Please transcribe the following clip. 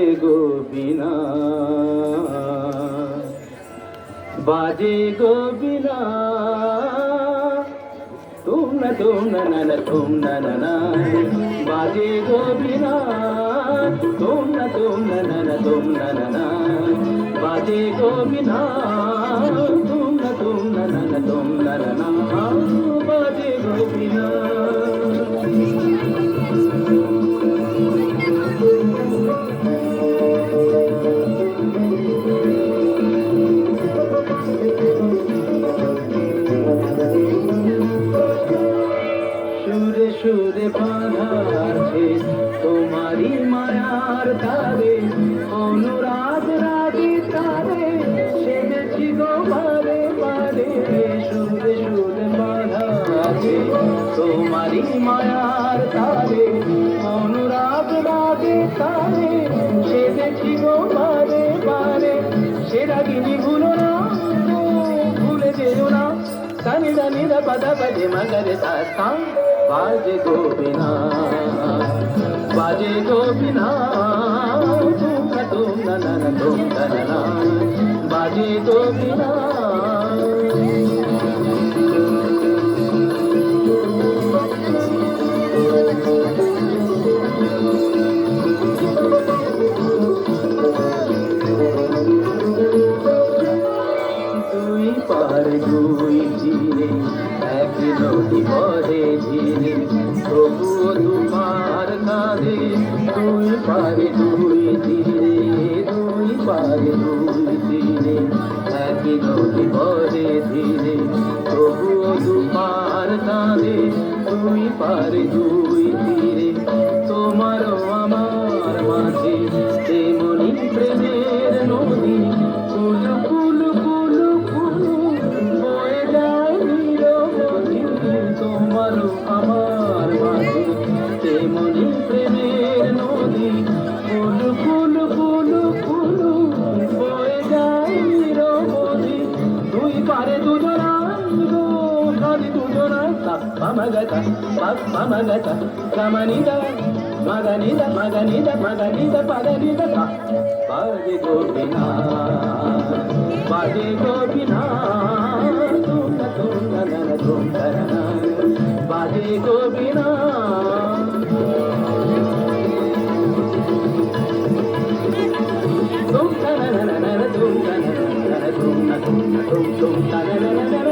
বাজে গোবিনা বাজে গোবিনা তুম না তুম না না না তুম না না না বাজে গোবিনা তুম না তুম না না না তুম না না না বাজে গোবিনা সুরে সুরে বাঁধা আছে তোমারই মায়ার তারে, অনুরাগ রাগে তারে, সেজেছি গো বারে বারে সুরে সুরে বাঁধা আছে তোমারই মায়ার তারে, অনুরাগ রাগে তারে, সেজেছি গো বারে বারে সে রাগিনী ভুলো না, ভুলে যেও না। সানি দানি দা পদা পদে মগরে সাস্তা বাজে গোবিনা বাজে গোবিনা না তুম না না না তুম না, বাজে গোবিনা দুই পারে দুই ঝিরে নদী পরে ঝিরে কাঁধে দুই পারে দুই ঝিরে দুই পারে দুই ঝিরে একই নদী পরে ধীরে তবুও তোমার কাঁধে দুই পারে দুই তীরে మమగత మమగత గమనిద మగనిద మగనిద మగనిద పదనిద పది గోపినా పది గోపినా తుంగ తుంగ నర తుంగర పది గోపినా. తుంగ నర నర తుంగ నర తుంగ తుంగ తుంగ తుంగ నర నర